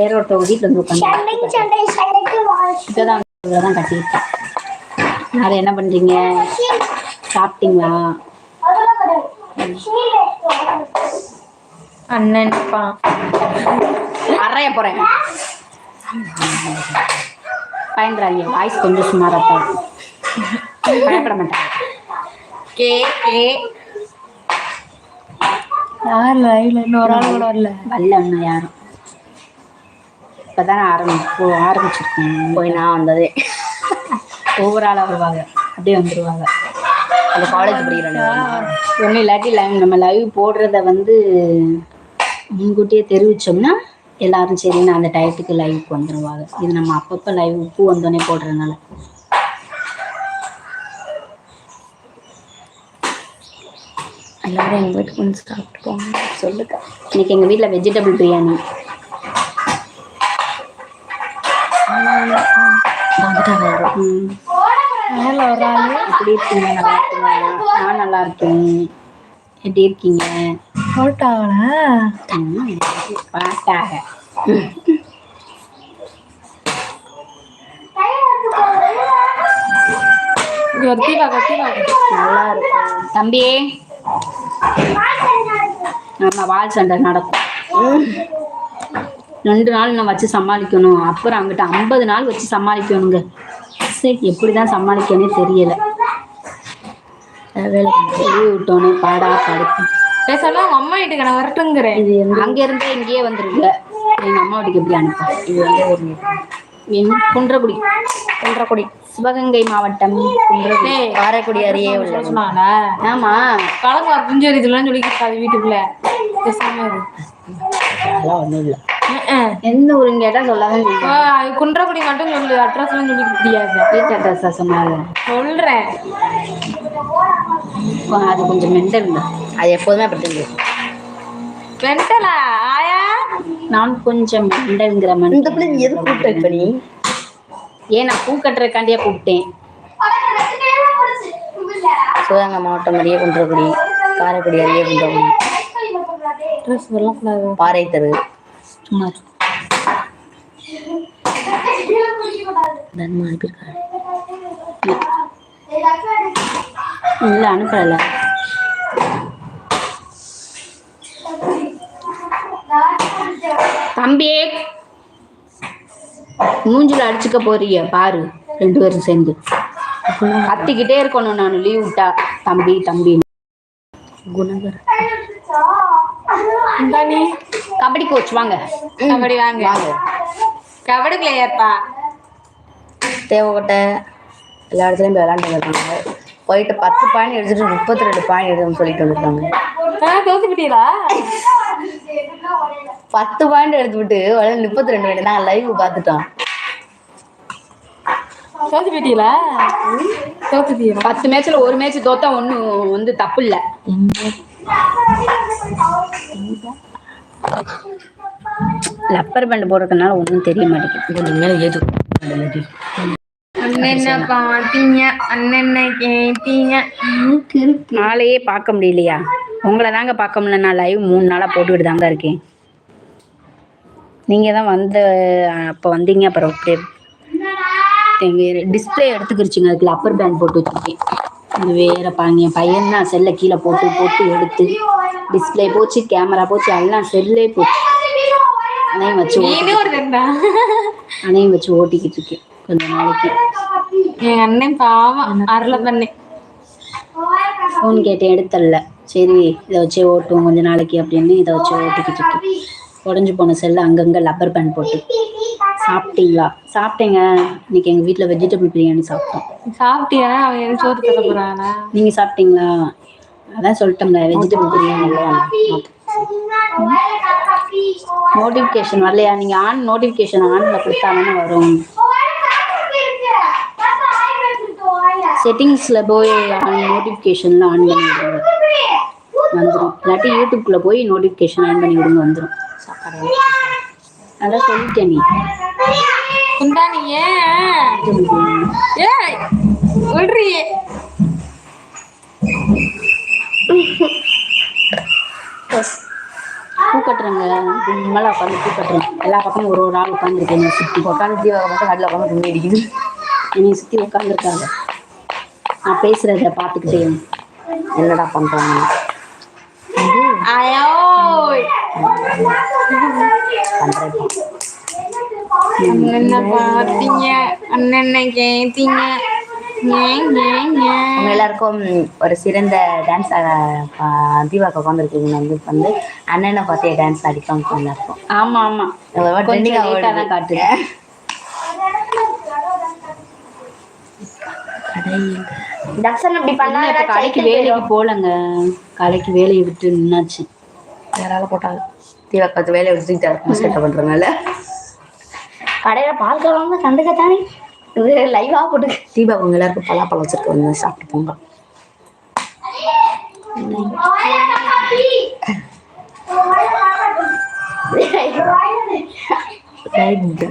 வேற ஒருத்தவங்க வீட்டில் வந்து உட்காந்து தான் கட்டியிருக்கேன் அதை என்ன பண்ணுறீங்க சாப்பிட்டீங்களா? அண்ணன்ப்பா அறைய போகிறேன் பயந்துறாங்க வாய்ஸ் கொஞ்சம் சுமாராக தான். பயப்பட மாட்டேன் கே கே. யார் லைவ்ல இன்னொரு ஆள் கூட வரல. வரல இன்னும் யாரும். இப்போ தானே ஆரம்பி ஆரம்பிச்சிருக்கேன் போய் நான் வந்ததே. ஒவ்வொரு ஆளாக வருவாங்க. அப்படியே வந்துடுவாங்க அந்த காலேஜ் படிக்கிறேன் ஒன்றும் இல்லாட்டி லைவ் நம்ம லைவ் போடுறத வந்து முன்கூட்டியே தெரிவிச்சோம்னா எல்லாரும் சரின்னு அந்த டயத்துக்கு லைவுக்கு வந்துடுவாங்க இது நம்ம அப்பப்போ லைவ் உப்பு வந்தோடனே போடுறதுனால. எல்லாரும் எங்கள் வீட்டுக்கு வந்து சாப்பிட்டு போங்க. சொல்லுக்கா இன்னைக்கு எங்கள் வீட்டில் வெஜிடபிள் பிரியாணி வந்துட்டாங்க யாரும் ம். மேலே ஒரு ஆள் எப்படி இருக்கீங்க? நல்லா இருக்கீங்களா? நான் நல்லா இருக்கேன். எப்படி இருக்கீங்க? போட்டாங்களா கத்திவா நல்லா இருக்கும் தம்பி ஆமா வால் சண்டை நடக்கும். ரெண்டு நாள் நான் வச்சு சமாளிக்கணும். அப்புறம் அங்கிட்ட ஐம்பது நாள் வச்சு சமாளிக்கணுங்க. சரி எப்படி தான் சமாளிக்கனே தெரியல வேலை லீவ் விட்டோன்னே பாடா படுத்து பேசாம உங்க அம்மா வீட்டுக்கு நான் வரட்டுங்கிறேன். இது அங்க இருந்தே இங்கேயே வந்துருங்க. எங்க அம்மா வீட்டுக்கு எப்படி அனுப்ப? இது வந்து ஒரு குன்றக்குடி. குன்றக்குடி. சிவகங்கை மாவட்டம். குன்றக்குடி. காரைக்குடி அருகே உள்ள சொன்னாங்களா ஆமா. கலங்க புஞ்சரி இதெல்லாம் சொல்லிக்கிட்டு வீட்டுக்குள்ள. பேசாம அதெல்லாம் ஒண்ணும் இல்ல. எந்த ஊருன்னு கேட்டா சொல்லாம ஆ, குன்றக்குடி மட்டும் சொல்லு அட்ரஸ் எல்லாம் சொல்லிக்க முடியாது வீட்டு அட்ரஸா சொன்னாங்க. சொல்றேன். அது கொஞ்சம் மெண்டல் தான். அது எப்போதுமே அப்படி வெண்டலா ஆயா? நான் கொஞ்சம் மெண்டல்ங்கிற இந்த பிள்ளை எது கூப்பிட்ட இப்ப நீ? ஏன் நான் பூ கட்டுறதுக்காண்டியே கூப்பிட்டேன்? சிவகங்கை மாவட்டம் அருகே குன்றக்குடி காரைக்குடி அருகே குன்றக்குடி. பாறை தெரு. சும்மா இரு. தர்மா அனுப்பியிருக்காரு இல்ல அனுப்பல. தம்பி மூஞ்சில அடிச்சுக்க போறீங்க பாரு ரெண்டு பேரும் சேர்ந்து. கத்திக்கிட்டே இருக்கணும் நான். லீவ் விட்டா தம்பி தம்பி. குணகர். நீ கபடி கோச் வாங்க. கபடி வாங்க. வாங்க. கபடி பிளேயர்ப்பா தேவக்கோட்டை எல்லா இடத்துலையும் போய் விளாண்டு வந்திருக்காங்க. போயிட்டு பத்து பாயிண்ட் எடுத்துட்டு முப்பத்தி ரெண்டு பாயிண்ட் எடுக்கணும்னு சொல்லிட்டு வந்திருக்காங்க. தோத்துக்கிட்டீங்களா பத்து பாயிண்ட் எடுத்துவிட்டு உடனே முப்பத்தி ரெண்டு பாயிண்ட் நாங்கள் லைவ் பார்த்துட்டோம். தோத்து போயிட்டீங்களா பத்து மேட்ச்ல ஒரு மேட்ச் தோத்தா ஒன்றும் வந்து தப்பு இல்லை. லப்பர் பேண்ட் போடுறதுனால ஒன்றும் தெரிய மாட்டேங்குது. கொஞ்சம் மேலே ஏது? நாளையே பார்க்க முடியலையா? உங்களை தாங்க பார்க்க முடியல. நான் லைவ் மூணு நாளாக போட்டுக்கிட்டு தாங்க இருக்கேன். நீங்கள் தான் வந்த அப்போ வந்தீங்க. அப்புறம் அப்படியே டிஸ்பிளே எடுத்துக்கிருச்சுங்க. அதுக்கு அப்பர் பேண்ட் போட்டு வச்சுருக்கேன். இது வேற பாருங்க என் பையன் தான் செல்லை கீழே போட்டு போட்டு எடுத்து டிஸ்பிளே போச்சு கேமரா போச்சு எல்லாம் செல்லே போச்சு. அதையும் வச்சு அதையும் வச்சு ஓட்டிக்கிட்டு இருக்கேன் கொஞ்ச நாளைக்கு. என் அண்ணன் பாவம் அருள பண்ணி. ஃபோன் கேட்டேன் எடுத்தல்ல. சரி இதை வச்சே ஓட்டுவோம் கொஞ்ச நாளைக்கு அப்படின்னு இதை வச்சு ஓட்டிக்கிட்டு இருக்கேன். உடஞ்சி போன செல்லு அங்கங்கே லப்பர் பேண்ட் போட்டு. சாப்பிட்டீங்களா? சாப்பிட்டேங்க. இன்னைக்கு எங்கள் வீட்டில் வெஜிடபிள் பிரியாணி சாப்பிட்டோம். சாப்பிட்டியா? அவன் எனக்கு சோறு தர போறானா? நீங்கள் சாப்பிட்டீங்களா? அதான் சொல்லிட்டோம்ல வெஜிடபிள் பிரியாணி நோட்டிஃபிகேஷன் வரலையா? நீங்கள் ஆன் நோட்டிஃபிகேஷன் ஆனில் கொடுத்தாதானே வரும். செட்டிங்ஸில் போய் ஆன் நோட்டிஃபிகேஷனில் ஆன் பண்ணி விடுங்க வந்துடும் இல்லாட்டி யூடியூப்குள்ளே போய் நோட்டிஃபிகேஷன் ஆன் பண்ணி விடுங்க வந்துடும் அதான் சொல்லிட்டேன் நீ. குந்தா நீ ஏன்? விடுறியே பூ கட்டுறேங்க மேலே உட்காந்து பூ கட்டுறேன் எல்லா பக்கமும் ஒரு ஒரு ஆள் உட்காந்துருக்கேன் என்னை சுற்றி உட்காந்து தீபாவளி மட்டும் கட்டில் உட்காந்து துணி அடிக்குது. என்னை சுற்றி உட்காந்துருக்காங்க நான் பேசுகிறத பார்த்துக்கிட்டே என்னடா பண்றாங்க? பண்றேன் அண்ணன் பார்த்தீங்க அண்ணன் உங்க எல்லாருக்கும் ஒரு சிறந்த டான்ஸ் தீபாவளி உட்காந்துருக்கீங்க வந்து வந்து அண்ணனை பார்த்து டான்ஸ் அடிக்காம எல்லாருக்கும் ஆமாம் ஆமாம் ட்ரெண்டிங் கொஞ்சம் காட்டுது தக்ஷன் இப்படி பண்ணா இன்னும் இப்போ கடைக்கு வேலைக்கு போகலங்க கடைக்கு வேலையை விட்டு நின்னாச்சு. யாரால போட்டாங்க தீபாவளி வேலையை வச்சுக்கிட்டு செட்டப் பண்றதுனால. கடையில பால் கலவாங்க கண்டுக்கத்தானே இது லைவா போட்டு தீபாவளி உங்க எல்லாருக்கும் பலாப்பழம் வச்சிருக்க வந்து சாப்பிட்டு போங்க. ஆமாம் மல்லிகைப்பூ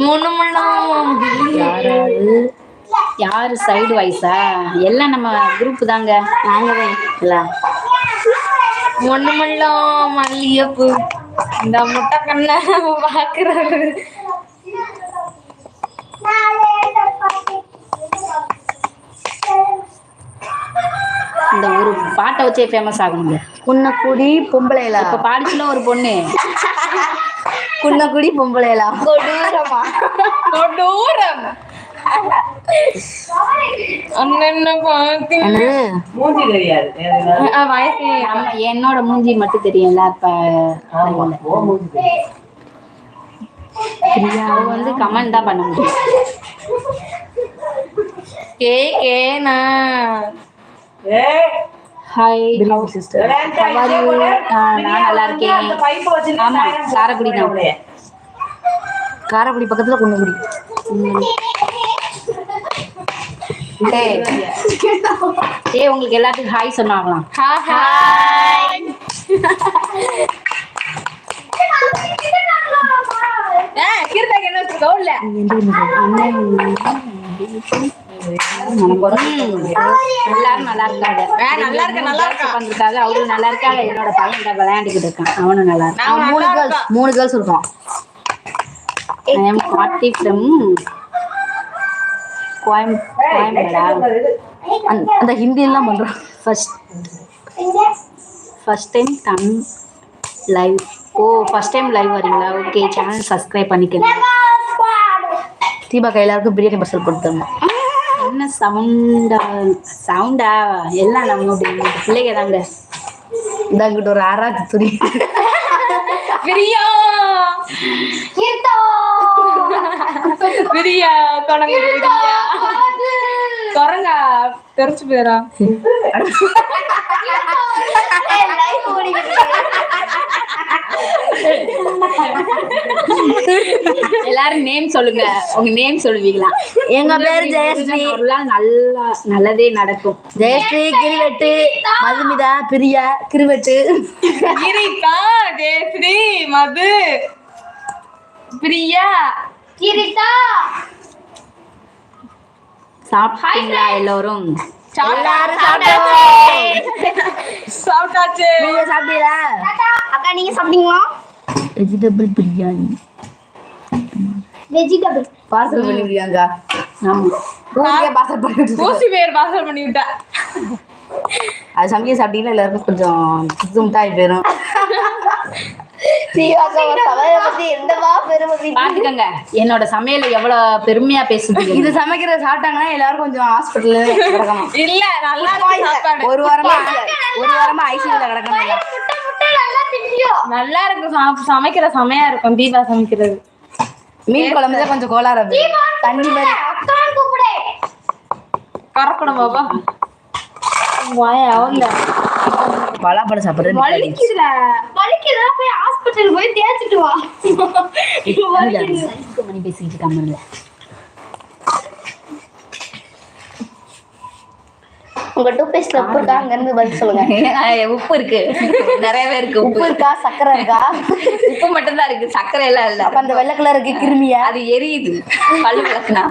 முன்னு முன்னும் யாராவது யார்? சைடு வைஸா எல்லாம் நம்ம குரூப் தாங்க. நாங்கள் முள்ளும் மல்லிகைப்பூ. இந்த முட்டை கண்ணை பாக்குறாரு இந்த ஒரு பாட்டை வச்சே ஃபேமஸ் ஆகணுங்க குன்னக்குடி பொம்பளைலா. இப்போ பாடிச்சுல ஒரு பொண்ணு. குன்னக்குடி பொம்பளைலா. கொடூரமா. கொடூரம். என்னோட மூஞ்சி மட்டும் தெரியும்ல அவ வந்து கமெண்ட் தான் பண்ண முடியும். கே கேனா ஹாய் சிஸ்டர் நான் நல்லா இருக்கேன். ஆமா காரைக்குடி தான். காரைக்குடி பக்கத்துல குன்னக்குடி ஏய். உங்களுக்கு எல்லாத்துக்கும் ஹாய் சொன்னாங்களாம். ஹாய் என்ன வச்சிருக்கோ? இல்ல எல்லாரும் நல்லா இருக்காங்க நல்லா இருக்க, நல்லா இருக்க. அவரும் நல்லா இருக்காங்க என்னோட பையன் விளையாண்டுக்கிட்டு இருக்கான் அவனும் நல்லா இருக்கான் நான் மூணு நல்லா கேர்ள்ஸ் மூணு கேர்ள்ஸ் இருக்கோம் ஐ எம் கார்த்தி ஃப்ரம் கோயம் கோயம்பேடா அந்த- அந்த Hindi first first time Tamil live oh first time live வரீங்களா ஓகே சேனல் சப்ஸ்கிரைப் பண்ணிக்கங்க தீபாக்கா எல்லாருக்கும் பிரியாணி பார்சல் கொடுத்தாங்க என்ன சவுண்டா சவுண்டா எல்லாம் நம்மளுடைய பிள்ளைங்க தாங்க. இந்த அங்கிட்ட ஒரு ஆறாத்து துணி. பிரியா! பிரியா கொடங்கு பிரியா! குரங்கா தெரிச்சு போயிரா எல்லாரும் நேம் சொல்லுங்க. உங்க நேம் சொல்லுவீங்களா? எங்க பேர் ஜெயஸ்ரீ. நல்லா நல்லதே நடக்கும். ஜெயஸ்ரீ கிரிவெட்டு மதுமிதா பிரியா கிரிவெட்டு. கிரிக்கா ஜெயஸ்ரீ மது. பிரியா. கிரிட்டா. சாப்பிட்டீங்களா எல்லோரும்? எல்லாரும் சாப்பிட்டாச்சு. நீங்க சாப்பிட்டீங்களா? அக்கா நீங்க சாப்பிட்டீங்களா? வெஜிடபிள் பிரியாணி. வெஜிடபிள் பார்சல் பண்ணிருக்காங்க ஆமா. பார்சல் பண்ணிட்டு ஊசி பேர் பாசல் பண்ணி விட்டா அது சமைக்க சாப்பிட்டீங்கன்னா எல்லாருக்கும் கொஞ்சம் சுத்தமுட்டாய் போயிடும் தீவாக்கா சமையலை பத்தி எந்தவா பெருமை பாத்துக்கங்க. என்னோட சமையல் எவ்வளவு பெருமையா பேசுது இது சமைக்கிறத சாப்பிட்டாங்கன்னா எல்லாரும் கொஞ்சம் ஹாஸ்பிட்டல்ல கிடக்கணும். இல்ல நல்லா ஒரு வாரமா ஒரு வாரமா ஐசியூல கிடக்கணும். நல்லா இருக்கும் சா- சமைக்கிற செமையா இருக்கும் தீபா சமைக்கிறது. மீன் குழம்பு தான் கொஞ்சம் கோளாறு. தண்ணி மாதிரி. கறக்கணும் பாப்பா. வாயா அவந்த. பலாப்பழம் சாப்பிடுறது வலிக்குதுல வலிக்குதா போய் ஹாஸ்பிட்டல் போய் தேய்ச்சிட்டு வா. மணி பேசிக்கிட்டு கம்மல உங்க டூ பேஸ்ட்ல உப்பு இருக்கா? அங்க இருந்து பதில் சொல்லுங்க. உப்பு இருக்கு. நிறையவே இருக்கு உப்பு. இருக்கா? சக்கரை இருக்கா? உப்பு மட்டும் தான் இருக்கு. சர்க்கரை எல்லாம் இல்ல. அப்ப அந்த வெள்ளை கலர் இருக்கு கிருமியா. அது எரியுது. பல்லு விளக்குனா.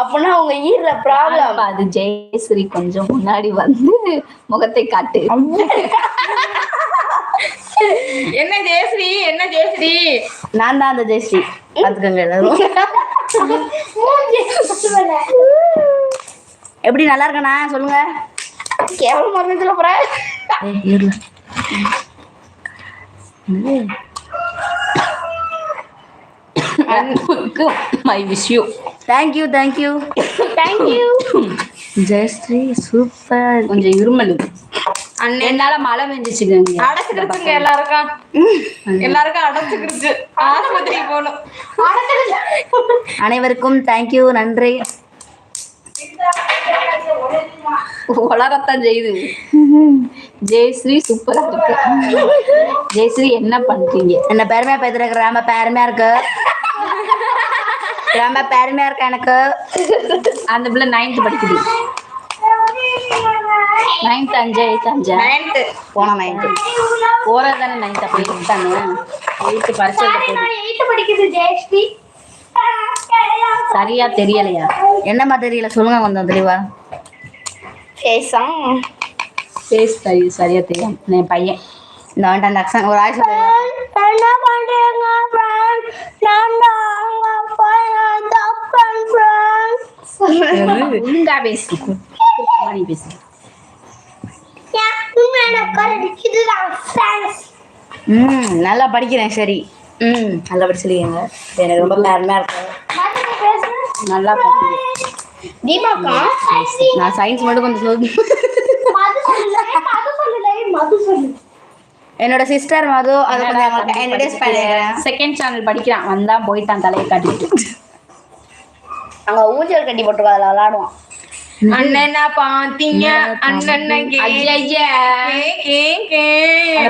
அப்பனா உங்க ஈர ப்ராப்ளம் அது ஜெயஸ்ரீ கொஞ்சம் முன்னாடி வந்து முகத்தை காட்டு. என்ன ஜெயஸ்ரீ? என்ன ஜெயஸ்ரீ? நான் தான் அந்த ஜெயஸ்ரீ. பார்த்துக்கோங்க எல்லாரும். எப்படி நல்லா இருக்கண்ணா சொல்லுங்க. கேவலமா இருந்துச்சுல போறேன் ஏய், இருல. My wish you thank you thank you thank you Jayashree super கொஞ்சம் இருமல் என்னால மழை பெஞ்சிச்சுங்க அடைச்சுக்கிடுச்சுங்க எல்லாருக்கும். எல்லாருக்கும் அடைச்சுக்கிடுச்சு. ஆஸ்பத்திரிக்கு போகணும். அனைவருக்கும் தேங்க்யூ நன்றி. வளரத்தான் செய்யுது. ஜெயஸ்ரீ சூப்பரா இருக்கு. ஜெயஸ்ரீ என்ன பண்றீங்க? என்ன பெருமையா பேசுறதுக்கு ரொம்ப பெருமையா இருக்கு. ரொம்ப பெருமையா இருக்கு எனக்கு? அந்த பிள்ளை நைன்த் படிக்குது. நைன்த் அஞ்சு எயித் அஞ்சா. நைன்த்து போன நைன்த்து போறது தானே நைன்த் அப்ப எயிட் தானே எயித்து பரிசு போகுது படிக்குது ஜெயஸ்ரீ. சரியா தெரியலையா? என்னம்மா தெரியல? சொல்லுங்க கொஞ்சம் தெளிவா. பேசாம். பேஸ் சரி சரியா தெரியும். என் பையன். இந்த அந்த அக்ஷன் ஒரு ஆய் சொல்லுங்க. என்ன பண்றீங்க நான் அங்க போய் பேசு. பேசு. ம் நல்லா படிக்கிறேன் சரி. ம் நல்லா படிச்சிருக்கீங்க. எனக்கு ரொம்ப பெருமையா இருக்கு. நல்லா தீபாக்கா நான் சயின்ஸ் மட்டும் கொஞ்சம் சொல்லு. என்னோட சிஸ்டர் மது அதை கொஞ்சம் இன்ட்ரடியூஸ் பண்ணிடுறேன் செகண்ட் சேனல் படிக்கிறான். வந்தா போயிட்டான் தலையை காட்டிட்டு. அங்க ஊஞ்சல் கட்டி போட்டுருக்கோம் அதுல விளையாடுவான் அண்ணனா பாத்தீங்க? அண்ணன்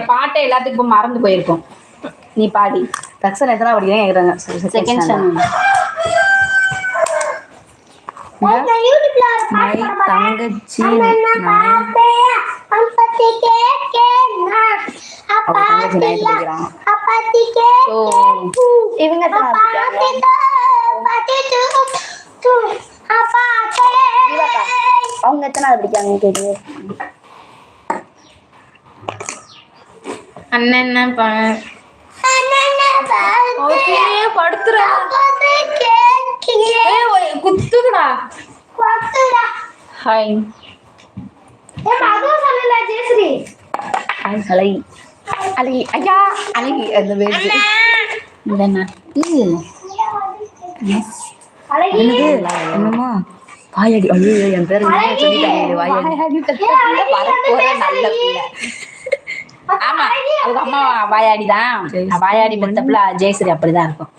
பாட்டை எல்லாத்துக்கும் இப்ப மறந்து போயிருக்கோம். நீ பாடி. தக்ஷன் எத்தனை படிக்கிறேன் கேட்குறாங்க செகண்ட் மை தங்கச்சி இவங்க அவங்க எத்தனை படிக்காங்க கேட்டு அண்ணன் ஓகே படுத்துறா. குத்துதுடா ஹாய். ஹாய் ஹலை அழகி ஐயா அழகி அந்த பேர் என்னமா? வாயாடி ஐயோ என் பேர் வாயாடி. நல்ல பிள்ளை. ஆமா அவங்க அம்மா வாயாடி தான். வாயாடி பெத்தப்புல ஜெயஸ்ரீ அப்படிதான் இருக்கும்.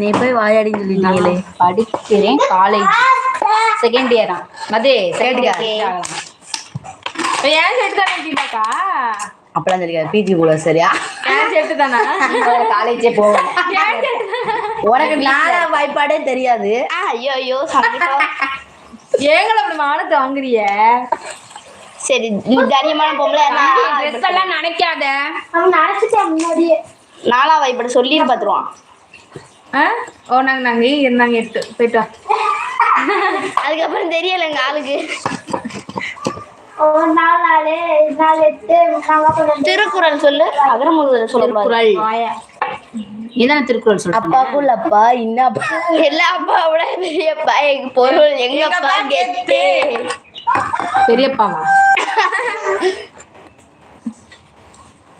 நீ போய் வாயாடின்னு சொல்லிட்டீங்களே. படிக்கிறேன் காலேஜ் செகண்ட் இயரா மது செகண்ட். இயர் ஏன் செட்டு தானே அப்பெல்லாம் தெரியாது பிஜி கூட சரியா? காலேஜே போவேன். உனக்கு நாளா வாய்ப்பாடே தெரியாது. ஐயோ ஐயோ ஏங்கள அப்படி மானத்தை வாங்குறிய? சரி நீ தைரியமான பொம்பளை ட்ரெஸ் எல்லாம் நினைக்காத. அவன் நினைச்சிட்டேன் முன்னாடியே. நாளா இப்படி சொல்லி பாத்துருவான். ஆ? ஓ நாங்க நாங்க இருந்தாங்க எட்டு போயிட்டு அதுக்கப்புறம் தெரியல எங்க ஆளுக்கு. திருக்குறள் சொல்லு. அகரமுதல சொல்லக்கூடாது திருக்குறள். இதான திருக்குறள் அப்பாக்குள்ள அப்பா இன்னப்பா. எல்லா அப்பாவோட பெரியப்பா எங்க பொருள் எங்க அப்பா கெத்து. பெரியப்பாவா?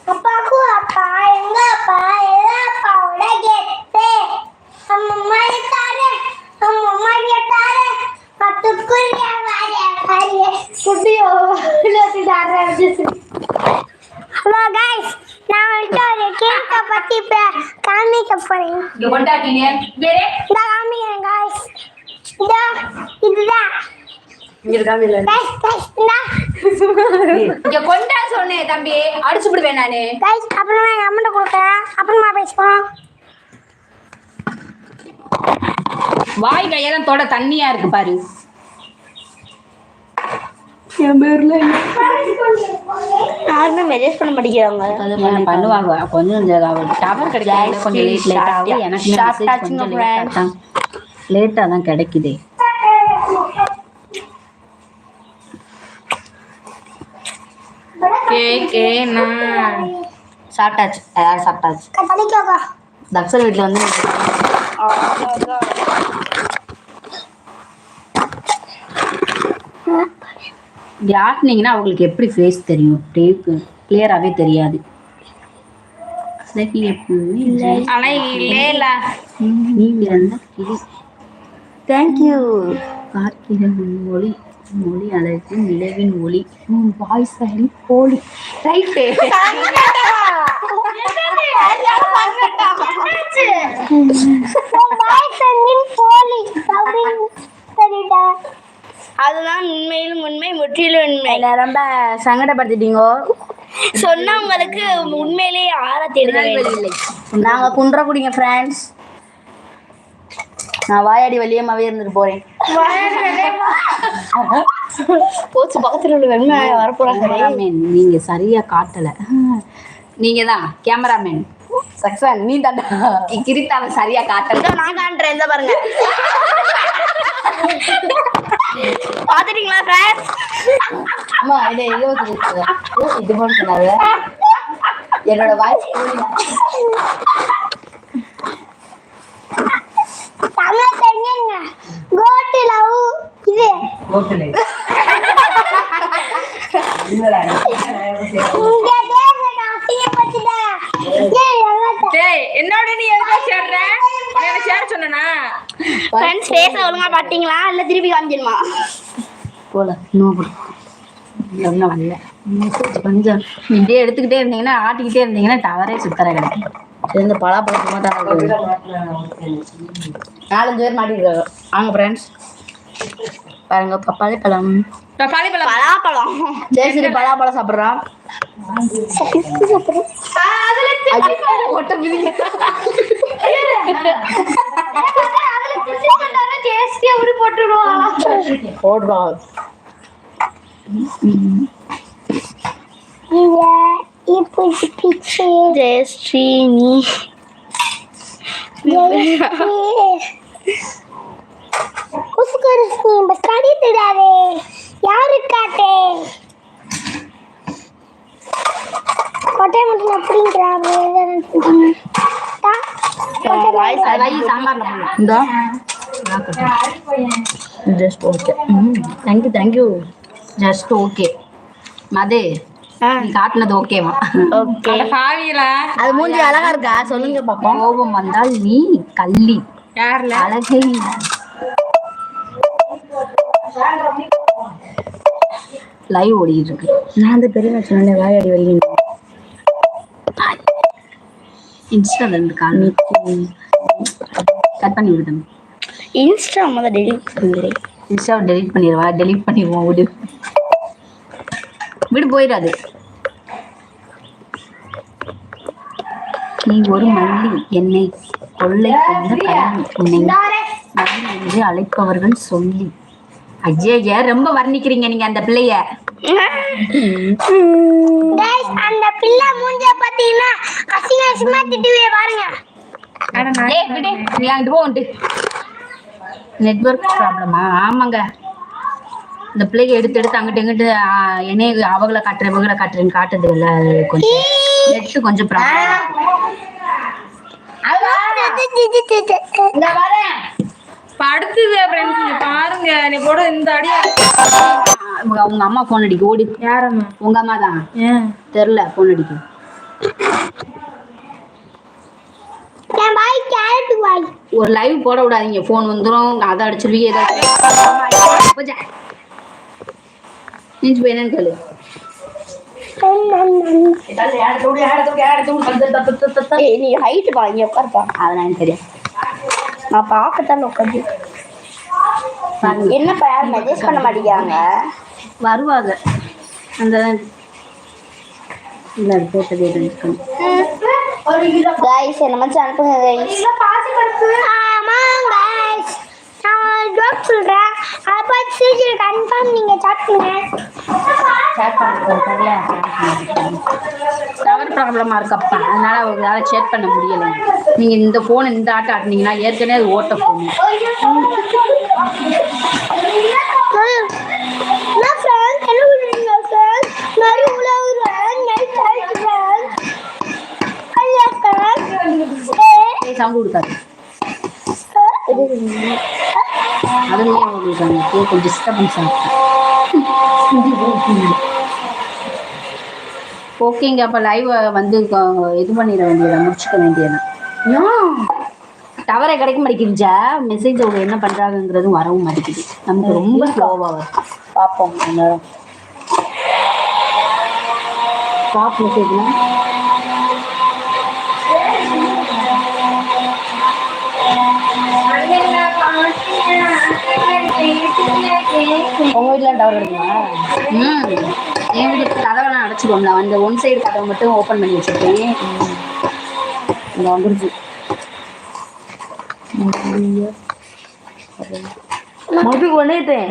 அப்பாக்கும் அப்பா எங்க அப்பா எல்லா அப்பாவோட கெத்து. அம்மம்மா தாரு. அம்மம்மா தாரு. ஹலோ கைஸ் நான் வந்துட்டு ஒரு கேக்க பத்தி பே- காமிக்க கொண்டாட்டீங்க இந்த காமிக்கிறேன் கைஸ் இதுதான் இங்க கொண்டா சொன்னேன் தம்பி. அடிச்சு விடுவேன் நானு. கைஸ் அப்புறமா எங்க அம்மன்ட்ட கொடுக்குறேன். அப்புறமா பேசுவோம் வாய் கையெல்லாம் தொட தண்ணியா இருக்கு பாரு. என் பேர்ல யாருமே மெசேஜ் பண்ண மாட்டேங்கிறாங்க. ஏன் பண்ணுவாங்க. கொஞ்சம் டவர் கிடைக்கல. கொஞ்சம் லேட் லேட் ஆகும். எனக்கு மெசேஜ் கொஞ்சம் லேட்டாக தான் லேட்டாக தான் கிடைக்குதே. கேக்கே நான் சாப்பிட்டாச்சு. யார் சாப்பிட்டாச்சு? தக்ஷர் வீட்டில் வந்து இப்படி ஆட்டினீங்கன்னா அவங்களுக்கு எப்படி ஃபேஸ் தெரியும்? அப்படியே கிளியராகவே தெரியாது. சரி தேங்க்யூ பார்க்கிற மொழி மொழி அழகு நிலவின் ஒளி. வாய்ஸ் அழி போலி ரைட்டு வாய் போலி சரிடா அதுதான் உண்மையிலும் உண்மை முற்றிலும் உண்மை. என்னை ரொம்ப சங்கடப்படுத்திட்டீங்கோ. சொன்னவங்களுக்கு உண்மையிலேயே ஆற தேடுதல் நாங்க குன்றக்குடிங்க ஃப்ரெண்ட்ஸ் நான் வாயாடி வழியமாவே இருந்துட்டு போறேன். போச்சு பக்கத்துல உள்ள வெண்மை வரப்போறாங்க. நீங்க சரியா காட்டல. நீங்க தான் கேமராமேன் சக்சன் நீ தாண்டா கிரித்தாவை சரியா காட்டல. நான் இந்த பாருங்க. பாத்துட்டீங்களா ஃப்ரெண்ட்ஸ் அம்மா இது. ஓ, இது போல சொன்னாரு என்னோட வாய்ஸ் தமிழ் டேய் என்னோட நீ எதுக்கு சேர்ற? என்ன சேர சொன்னனா? ஃப்ரெண்ட்ஸ் ஃபேஸ ஒழுங்கா பாத்தீங்களா? இல்ல திருப்பி காமிக்கணுமா? போல இன்னும் ஒன்றும் வரல. மெசேஜ் கொஞ்சம் இப்படியே எடுத்துக்கிட்டே இருந்தீங்கன்னா ஆட்டிக்கிட்டே இருந்தீங்கன்னா டவரே சுத்தர கிடைக்கும் இந்த பலாப்பழமா தான் இருக்குது. நாலஞ்சு பேர் மாட்டிருக்காங்க வாங்க ஃப்ரெண்ட்ஸ் பாருங்க பப்பாளி பழம். பப்பாளி பழம் பலாப்பழம். சரி சரி பலாப்பழம் சாப்பிட்றான் போடுறான் இது. இப்படி பிச்சு ஜெயஸ்ரீனி உசுக்கரு நீ பஸ் கடித்துடாதே யாரு காட்டே கொட்டை மட்டும் அப்படிங்கிறாரு. இந்த. Just okay thank you thank you just okay Madhu நீ காட்டுனது ஓகேவா ஓகே அது மூஞ்சி அழகா இருக்கா? சொல்லுங்க பாப்போம். கோபம் வந்தால் நீ கள்ளி. அழகை லைவ் ஓடிட்டு இருக்கு. நான் அந்த பெரிய சொன்னேன் வாயாடி வழி இன்ஸ்டால இருந்து கால் கட் பண்ணி விடுதம் இன்ஸ்டா முதல்ல டெலிட் பண்ணுறேன் இன்ஸ்டாவை டெலீட் பண்ணிடுவா டெலீட் பண்ணிடுவோம் விடு. விடு போயிடாது. நீ ஒரு மல்லி என்னை கொள்ளை கொண்ட கல்வி உன்னை மல்லி என்று அழைப்பவர்கள் சொல்லி ஐயா ரொம்ப வர்ணிக்கிறீங்க நீங்க அந்த பிள்ளைய Guys, அந்த பிள்ளை மூஞ்ச பாத்தீங்கன்னா அசிங்க அசிங்கமா திட்டுவே பாருங்க ஏய், விடு. நீ அங்கிட்டு போன்ட்டு நெட்வொர்க் ப்ராப்ளமா ஆமாங்க இந்த பிள்ளைங்க எடுத்து எடுத்து அங்கிட்டு இங்கிட்டு என்னைய அவங்கள காட்டுறேன் இவங்கள காட்டுறேன்னு காட்டுறது இல்ல கொஞ்சம் நெட் கொஞ்சம் ப்ராப்ளம் படுத்துது ஃப்ரெண்ட்ஸ் பாருங்க. நீ போட இந்த அடி உங்க அம்மா போன் அடிக்க ஓடி. யாரம்மா? உங்க அம்மா தான் தெரில போன் அடிக்க ஒரு லைவ் போட விடாதீங்க. ஃபோன் வந்துடும் அதை அடிச்சிருவீங்க ஏதோ நீச்சு போய் என்னன்னு கேளு. நீ ஹைட் பா இங்க உட்காருப்பா. அதெல்லாம் எனக்கு தெரியாது நான் பார்க்கத்தான் உட்காந்து. என்னப்பா யாரும் மெசேஜ் பண்ண மாட்டேங்கிறாங்க. வருவாங்க. அந்த இல்லை அது போட்டது எதுவும் இருக்கணும் கைஸ் என்ன மச்சான் அனுப்புங்க கைஸ் சொல்றேன். அதை பார்த்து சிரிச்சு கன்ஃபார்ம் நீங்க சாட் பண்ணுறதுல டவர் ப்ராப்ளமாக இருக்கப்பா. அதனால உங்களால் சேட் பண்ண முடியலை. நீங்கள் இந்த ஃபோனை இந்த ஆட்டம் ஆட்டினீங்கன்னா ஏற்கனவே அது ஓட்ட ஃபோன் சவுண்ட் கொடுக்காது. அதுலேயே உங்களுக்கு கொஞ்சம் டிஸ்டர்பன்ஸ் ஆகும் ஓகேங்க அப்போ லைவ் வந்து இது பண்ணிட வேண்டியதை? முடிச்சுக்க வேண்டியதான் டவரை கிடைக்க மாட்டேங்குதுச்சா மெசேஜ் அவங்க என்ன பண்ணுறாங்கங்கிறதும் வரவும் மாட்டேங்குது. நமக்கு ரொம்ப ஸ்லோவாக வரும் பார்ப்போம் எல்லாரும். ஸ்டாப் மெசேஜ்னா உங்கள் வீட்டில் டவர் இருக்குமா? ம். என் வீட்டுக்கு கதவெல்லாம் அடைச்சிக்கோங்க அந்த ஒன் சைடு கதவை மட்டும் ஓப்பன் பண்ணி வச்சுருக்கேன். வந்துருச்சு மது ஒன்னேத்தேன்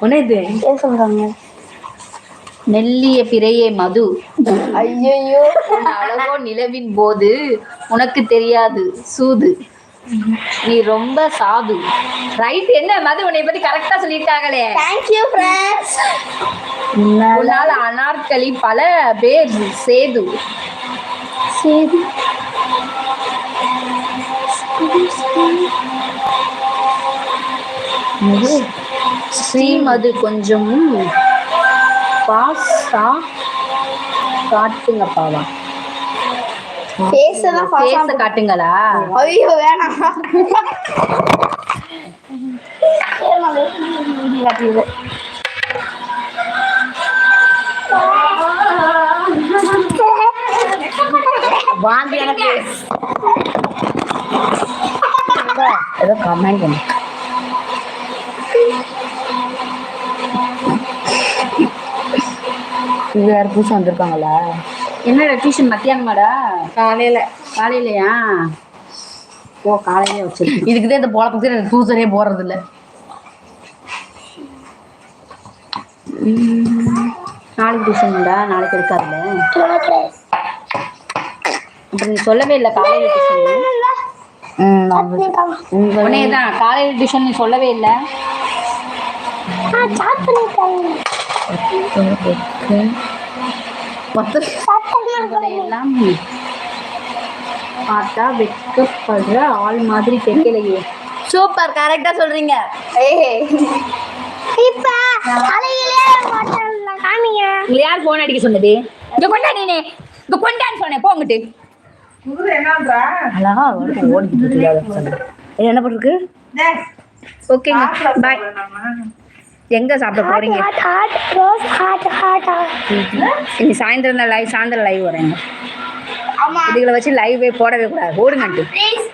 ஒன்னேத்தேன் ஏன் சொல்றாங்க? மெல்லிய பிறையே மது. ஐயோ அழகோ நிலவின் போது உனக்கு தெரியாது. சூது. நீ ரொம்ப சாது. ரைட் என்ன மது உன்னை பத்தி கரெக்டா சொல்லியிருக்காங்களே தேங்க்யூ ஃப்ரெண்ட்ஸ் உன்னால் அனார்கலி பல பேர் சேது. சேது. ஸ்ரீமது கொஞ்சம் பாஸா காட்டுங்கப்பாவா ஃபேஸ் தான் காட்டுங்களா? ஐயோ வேணாம். காட்டுது வாந்தி எனக்கு. ஏதோ கமெண்ட் பண்ணு. இது வேறு புதுசாக வந்திருக்காங்களா என்னடா டியூஷன் மத்தியானமாடா? காலையில. காலையிலையா? ஓ காலையிலே வச்சிருக்கேன். இதுக்கு தான் இந்த பொழப்புக்கு எனக்கு டியூசனே போடுறது இல்லை நாளைக்கு டியூஷன்டா நாளைக்கு இருக்காதுல்ல? அப்புறம் நீ சொல்லவே இல்லை காலையில் டியூஷன் உடனே தான் காலையில் டியூஷன் நீ சொல்லவே இல்லை. பத்து உங்களை எல்லாம் பார்த்தா வெட்கப்படுற ஆள் மாதிரி தெரியலையே. சூப்பர் காமிங்க உங்களை யார் ஃபோன் அடிக்க சொன்னது? இங்க கொண்டா நீனே. இங்க கொண்டான்னு சொன்னேன். போங்கிட்டு அழகா ஓடி ஓடிக்கிட்டு என்ன பண்ணிருக்கு ஓகேங்க பாய் எங்க சாப்பிட போறீங்க? இன்னைக்கு சாயந்தரம் தான் லைவ் சாயந்தரம் லைவ் வரேங்க. இதுகளை வச்சு லைவே போடவே கூடாது. ப்ளீஸ்